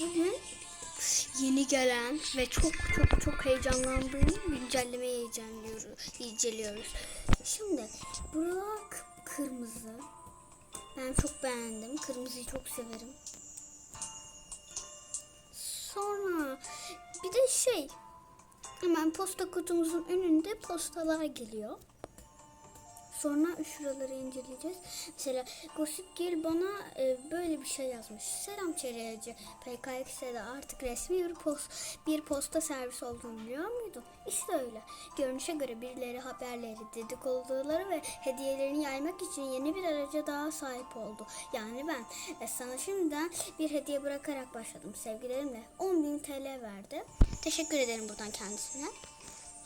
Bugün yeni gelen ve çok çok çok heyecanlandığım güncellemeyi heyecanlıyoruz, inceliyoruz. Şimdi buralar kı- kırmızı. Ben çok beğendim. Kırmızıyı çok severim. Sonra bir de şey hemen posta kutumuzun önünde postalar geliyor. Sonra şuraları inceleyeceğiz. Mesela Gossip Girl bana e, böyle bir şey yazmış. Selam çereyacı. PKX'de artık resmi bir, post, bir posta servisi olduğunu biliyor muydun? İşte öyle. Görünüşe göre birileri haberleri, dedikoduları ve hediyelerini yaymak için yeni bir araca daha sahip oldu. Yani ben e, sana şimdiden bir hediye bırakarak başladım. Sevgilerimle 10.000 TL verdi. Teşekkür ederim buradan kendisine.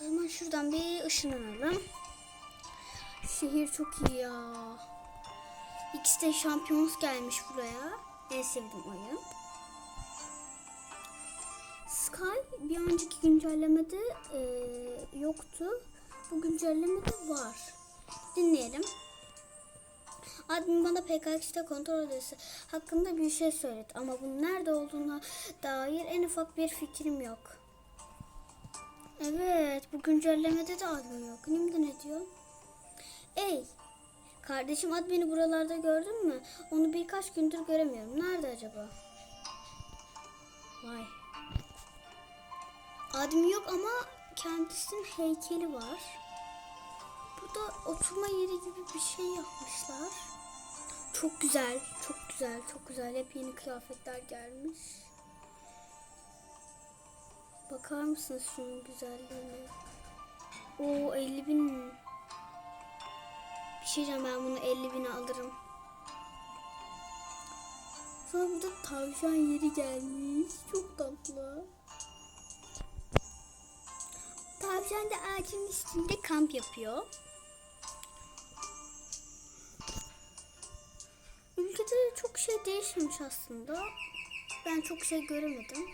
O zaman şuradan bir ışınlanalım. Şehir çok iyi ya. İkisi de şampiyonuz gelmiş buraya. En sevdiğim oyun. Sky bir önceki güncellemede e, yoktu. Bu güncellemede var. Dinleyelim. Admin bana PKX'de kontrol odası hakkında bir şey söyledi ama bunun nerede olduğuna dair en ufak bir fikrim yok. Evet, bu güncellemede de admin yok. Nimde ne diyor? Ey, kardeşim admini buralarda gördün mü? Onu birkaç gündür göremiyorum. Nerede acaba? Vay. Admin yok ama kendisinin heykeli var. Burada oturma yeri gibi bir şey yapmışlar. Çok güzel, çok güzel, çok güzel. Hep yeni kıyafetler gelmiş. Bakar mısınız şunun güzelliğine? Oo 50 bin. Şey ben bunu 50 bine alırım. Sonra burada tavşan yeri gelmiş. Çok tatlı. Tavşan da ağacın üstünde kamp yapıyor. Ülkede çok şey değişmemiş aslında. Ben çok şey göremedim.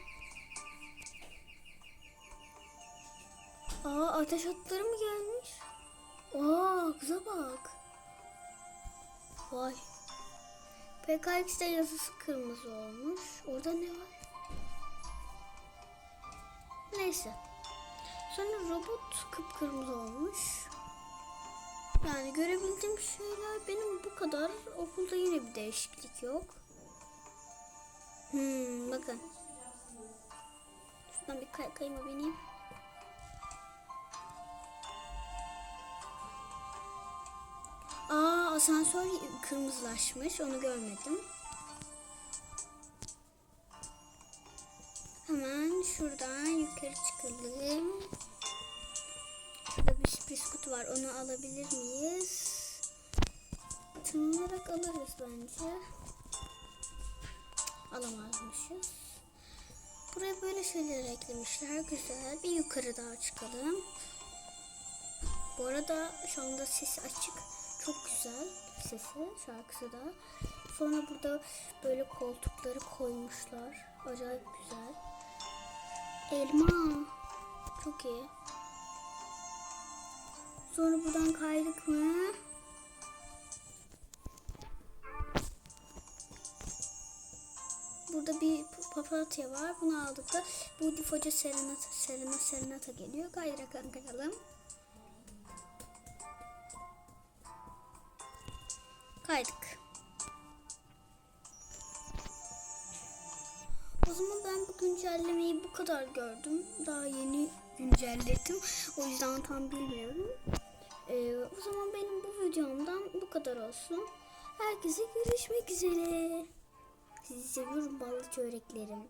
Aa ateş atları mı gelmiş? Aa kıza bak. Vay. PKX'de yazısı kırmızı olmuş. Orada ne var? Neyse. Sonra robot kıpkırmızı olmuş. Yani görebildiğim şeyler benim bu kadar. Okulda yine bir değişiklik yok. Hmm, bakın. Şuradan bir kay kayma bineyim. Asansör kırmızılaşmış. Onu görmedim. Hemen şuradan yukarı çıkalım. Şurada bir kutu var. Onu alabilir miyiz? Tınlayarak alırız bence. Alamazmışız. Buraya böyle şeyler eklemişler. Güzel. Bir yukarı daha çıkalım. Bu arada şu anda sesi açık. Çok güzel sesi, şarkısı da. Sonra burada böyle koltukları koymuşlar. Acayip güzel. Elma. Çok iyi. Sonra buradan kaydık mı? Burada bir papatya var. Bunu aldık da bu difoca serenata, serena serenata geliyor. Kaydırak kayalım. Kaydık. O zaman ben bu güncellemeyi bu kadar gördüm. Daha yeni güncelledim. O yüzden tam bilmiyorum. Ee, o zaman benim bu videomdan bu kadar olsun. Herkese görüşmek üzere. Sizi seviyorum ballı çöreklerim.